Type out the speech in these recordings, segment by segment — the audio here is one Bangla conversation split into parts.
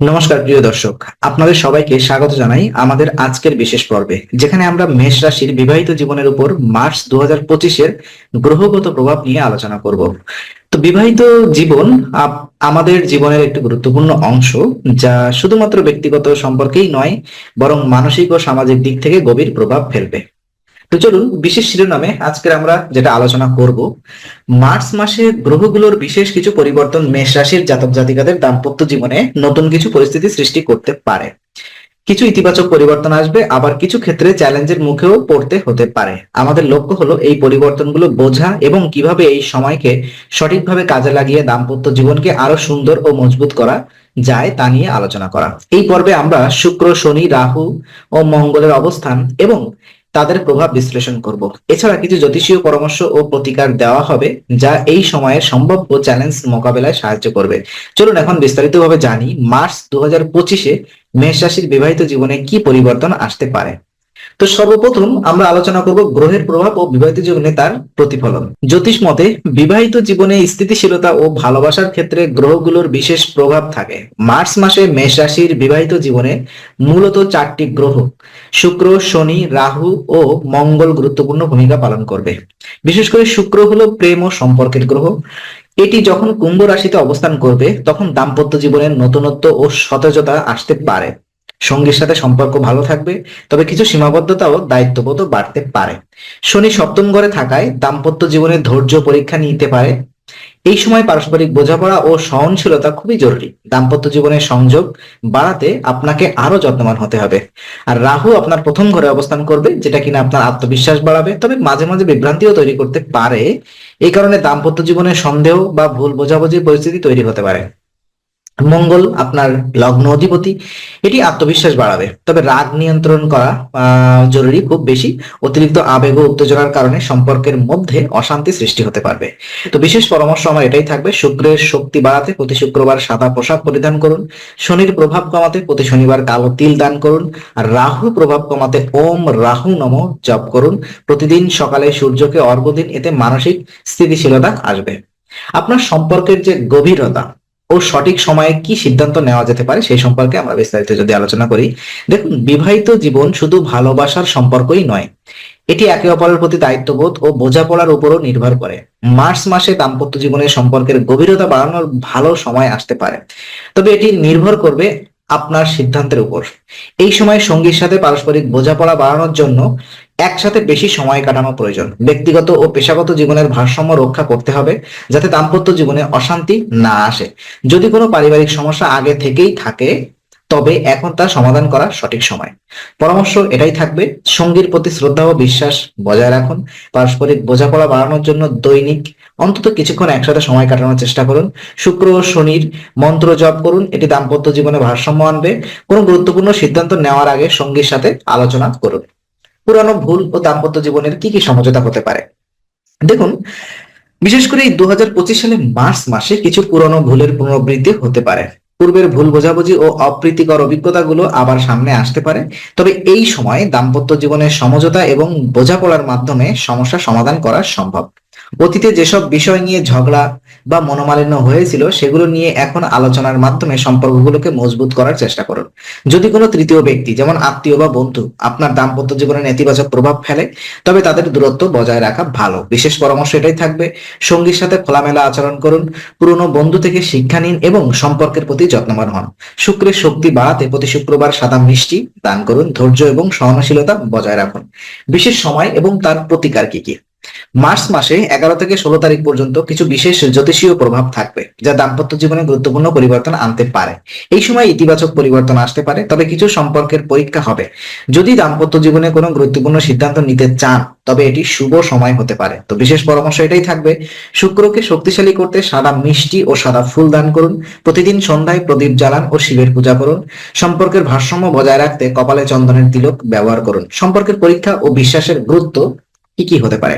নমস্কার, প্রিয় দর্শক। আপনাদের সবাইকে স্বাগত জানাই আমাদের আজকের বিশেষ পর্বে, যেখানে আমরা মেষ রাশির বিবাহিত জীবনের উপর মার্চ দু হাজার পঁচিশের গ্রহগত প্রভাব নিয়ে আলোচনা করব। তো বিবাহিত জীবন আমাদের জীবনের একটি গুরুত্বপূর্ণ অংশ, যা শুধুমাত্র ব্যক্তিগত সম্পর্কেই নয়, বরং মানসিক ও সামাজিক দিক থেকে গভীর প্রভাব ফেলবে। তো চলুন বিশেষ শিরোনামে আজকের আমরা যেটা আলোচনা করব, মার্চ মাসে গ্রহগুলোর বিশেষ কিছু পরিবর্তন মেষ রাশির জাতক জাতিকাদের দাম্পত্য জীবনে নতুন কিছু পরিস্থিতি সৃষ্টি করতে পারে। কিছু ইতিবাচক পরিবর্তন আসবে, আবার কিছু ক্ষেত্রে চ্যালেঞ্জের মুখেও পড়তে হতে পারে। আমাদের লক্ষ্য হলো এই পরিবর্তনগুলো বোঝা এবং কীভাবে এই সময়কে সঠিকভাবে কাজে লাগিয়ে দাম্পত্য জীবনকে আরও সুন্দর ও মজবুত করা যায় তা নিয়ে আলোচনা করা। এই পর্বে আমরা শুক্র, শনি, রাহু ও মঙ্গলের অবস্থান এবং তাদের প্রভাব বিশ্লেষণ করব। এছাড়া কিছু জ্যোতিষীয় পরামর্শ ও প্রতিকার দেওয়া হবে, যা এই সময়ের সম্ভাব্য চ্যালেঞ্জ মোকাবেলায় সাহায্য করবে। চলুন এখন বিস্তারিতভাবে জানি, মার্চ দু হাজার পঁচিশে মেষ রাশির বিবাহিত জীবনে কি পরিবর্তন আসতে পারে। তো সর্বপ্রথম আমরা আলোচনা করব গ্রহের প্রভাব ও বিবাহিত জীবনে তার প্রতিফলন। জ্যোতিষ মতে, বিবাহিত জীবনে স্থিতিশীলতা ও ভালোবাসার ক্ষেত্রে গ্রহগুলোর বিশেষ প্রভাব থাকে। মার্চ মাসে মেষ রাশির বিবাহিত জীবনে মূলত চারটি গ্রহ, শুক্র, শনি, রাহু ও মঙ্গল গুরুত্বপূর্ণ ভূমিকা পালন করবে। বিশেষ করে শুক্র হলো প্রেম ও সম্পর্কের গ্রহ। এটি যখন কুম্ভ রাশিতে অবস্থান করবে, তখন দাম্পত্য জীবনের নতুনত্ব ও সতেজতা আসতে পারে। সঙ্গীর সাথে সম্পর্ক ভালো থাকবে, তবে কিছু সীমাবদ্ধতা ও দায়িত্ববোধও বাড়তে পারে। শনি সপ্তম ঘরে থাকায় দাম্পত্য জীবনে ধৈর্য পরীক্ষা নিতে পারে। এই সময় পারস্পরিক বোঝাপড়া ও সহনশীলতা খুবই জরুরি। দাম্পত্য জীবনের সংযোগ বাড়াতে আপনাকে আরও যত্নবান হতে হবে। আর রাহু আপনার প্রথম ঘরে অবস্থান করবে, যেটা কিনা আপনার আত্মবিশ্বাস বাড়াবে, তবে মাঝে মাঝে বিভ্রান্তিও তৈরি করতে পারে। এই কারণে দাম্পত্য জীবনে সন্দেহ বা ভুল বোঝাবুঝির পরিস্থিতি তৈরি হতে পারে। মঙ্গল, আপনার লগ্ন অধিপতি, এটি আত্মবিশ্বাস বাড়াবে। তবে রাগ নিয়ন্ত্রণ করা জরুরি, খুব বেশি। অতিরিক্ত আবেগ ও উত্তেজনার কারণে সম্পর্কের মধ্যে অশান্তি সৃষ্টি হতে পারবে। তো বিশেষ পরামর্শ আমার এটাই থাকবে, শুক্রের শক্তি বাড়াতে প্রতি শুক্রবার সাদা পোশাক পরিধান করুন, শনির প্রভাব কমাতে প্রতি শনিবার কালো তিল দান করুন, আর রাহু প্রভাব কমাতে ওম রাহু নম জপ করুন। প্রতিদিন সকালে সূর্যকে অর্ঘ্য দিন, এতে মানসিক স্থিতিশীলতা আসবে। আপনার সম্পর্কের যে গভীরতা ও সঠিক সময়ে কি সিদ্ধান্ত নেওয়া যেতে পারে সেই সম্পর্কে আমরা বিস্তারিত যদি আলোচনা করি, দেখুন, বিবাহিত জীবন শুধু ভালোবাসার সম্পর্কই নয়, এটি একে অপরের প্রতি দায়িত্ববোধ ও বোঝাপড়ার উপরও নির্ভর করে। মার্চ মাসে দাম্পত্য জীবনের সম্পর্কের গভীরতা বাড়ানোর ভালো সময় আসতে পারে, তবে এটি নির্ভর করবে আপনার সিদ্ধান্তের উপর। এই সময় সঙ্গীর সাথে পারস্পরিক বোঝাপড়া বাড়ানোর জন্য একসাথে বেশি সময় কাটানো প্রয়োজন। ব্যক্তিগত ও পেশাগত জীবনের ভারসাম্য রক্ষা করতে হবে, যাতে দাম্পত্য জীবনে অশান্তি না আসে। যদি কোনো পারিবারিক সমস্যা আগে থেকেই থাকে, তবে এখন তা সমাধান করা সঠিক সময়। পরামর্শ এটাই থাকবে, সঙ্গীর প্রতি শ্রদ্ধা ও বিশ্বাস বজায় রাখুন। পারস্পরিক বোঝাপড়া বাড়ানোর জন্য দৈনিক অন্তত কিছুক্ষণ একসাথে সময় কাটানোর চেষ্টা করুন। শুক্র ও শনির মন্ত্র জপ করুন, এটি দাম্পত্য জীবনে ভারসাম্য আনবে। কোনো গুরুত্বপূর্ণ সিদ্ধান্ত নেওয়ার আগে সঙ্গীর সাথে আলোচনা করুন। পুরানো ভুল ও দাম্পত্য জীবনের কি কি সমঝোতা হতে পারে? দেখুন, বিশেষ করে এই দু হাজার পঁচিশ সালে মার্চ মাসে কিছু পুরনো ভুলের পুনরাবৃত্তি হতে পারে। পূর্বের ভুল বোঝাবুঝি ও অপ্রীতিকর অভিজ্ঞতাগুলো আবার সামনে আসতে পারে। তবে এই সময় দাম্পত্য জীবনের সমঝোতা এবং বোঝাপড়ার মাধ্যমে সমস্যা সমাধান করা সম্ভব। অতীতে যেসব বিষয় নিয়ে ঝগড়া বা মনোমালিন্য হয়েছিল, সেগুলো নিয়ে এখন আলোচনার মাধ্যমে সম্পর্কগুলোকে মজবুত করার চেষ্টা করুন। যদি কোনো তৃতীয় ব্যক্তি, যেমন আত্মীয় বা বন্ধু, আপনার দাম্পত্য জীবনে নেতিবাচক প্রভাব ফেলে, তবে তাদের দূরত্ব বজায় রাখা ভালো। বিশেষ পরামর্শ এটাই থাকবে। সঙ্গীর সাথে খোলামেলা আচরণ করুন, পুরনো বন্ধু থেকে শিক্ষা নিন এবং সম্পর্কের প্রতি যত্নবান হন। শুক্রের শক্তি বাড়াতে প্রতি শুক্রবার সাদা মিষ্টি দান করুন। ধৈর্য এবং সহনশীলতা বজায় রাখুন। বিশেষ সময় এবং তার প্রতিকার কি কি? মার্চ মাসে এগারো থেকে ষোলো তারিখ পর্যন্ত কিছু বিশেষ জ্যোতিষীয় প্রভাব থাকবে, যা দাম্পত্য জীবনে গুরুত্বপূর্ণ পরিবর্তন আনতে পারে। এই সময় ইতিবাচক পরিবর্তন আসতে পারে, তবে কিছু সম্পর্কের পরীক্ষা হবে। যদি দাম্পত্য জীবনে কোনো গুরুত্বপূর্ণ সিদ্ধান্ত নিতে চান, তবে এটি শুভ সময় হতে পারে। তো বিশেষ পরামর্শ এটাই থাকবে, শুক্রকে শক্তিশালী করতে সাদা মিষ্টি ও সাদা ফুল দান করুন, প্রতিদিন সন্ধ্যায় প্রদীপ জ্বালান ও শিবের পূজা করুন, সম্পর্কের ভারসাম্য বজায় রাখতে কপালে চন্দনের তিলক ব্যবহার করুন। সম্পর্কের পরীক্ষা ও বিশ্বাসের গুরুত্ব কি কি হতে পারে?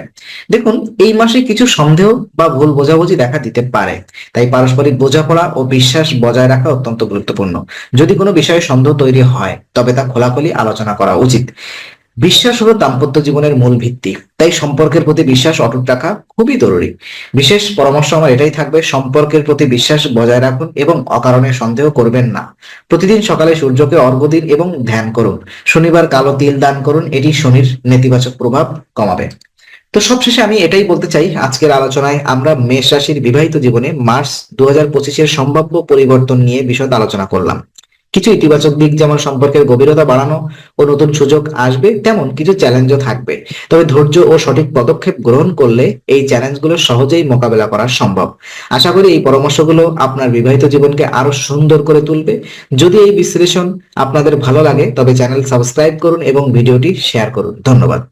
দেখুন, এই মাসে কিছু সন্দেহ বা ভুল বোঝাবুঝি দেখা দিতে পারে। তাই পারস্পরিক বোঝাপড়া ও বিশ্বাস বজায় রাখা অত্যন্ত গুরুত্বপূর্ণ। যদি কোনো বিষয়ে সন্দেহ তৈরি হয়, তবে তা খোলাখুলি আলোচনা করা উচিত। বিশ্বাস হলো দাম্পত্য জীবনের মূল ভিত্তি। তাই সম্পর্কের প্রতি বিশ্বাস অটুট রাখা খুবই জরুরি। বিশেষ পরামর্শ আমার এটাই থাকবে, সম্পর্কের প্রতি বিশ্বাস বজায় রাখুন এবং অকারণে সন্দেহ করবেন না। প্রতিদিন সকালে সূর্যকে অর্ঘ্য দিন এবং ধ্যান করুন। শনিবার কালো তিল দান করুন, এটি শনির নেতিবাচক প্রভাব কমাবে। তো সবশেষে আমি এটাই বলতে চাই, আজকের আলোচনায় আমরা মেষ রাশির বিবাহিত জীবনে মার্চ দু হাজার পঁচিশের সম্ভাব্য পরিবর্তন নিয়ে বিশদ আলোচনা করলাম। কিছু ইতিবাচক দিক যেমন সম্পর্কের গভীরতা বাড়ানো ও নতুন সুযোগ আসবে, তেমন কিছু চ্যালেঞ্জও থাকবে। তবে ধৈর্য ও সঠিক পদক্ষেপ গ্রহণ করলে এই চ্যালেঞ্জগুলো সহজেই মোকাবেলা করা সম্ভব। আশা করি এই পরামর্শগুলো আপনার বিবাহিত জীবনকে আরও সুন্দর করে তুলবে। যদি এই বিশ্লেষণ আপনাদের ভালো লাগে, তবে চ্যানেল সাবস্ক্রাইব করুন এবং ভিডিওটি শেয়ার করুন। ধন্যবাদ।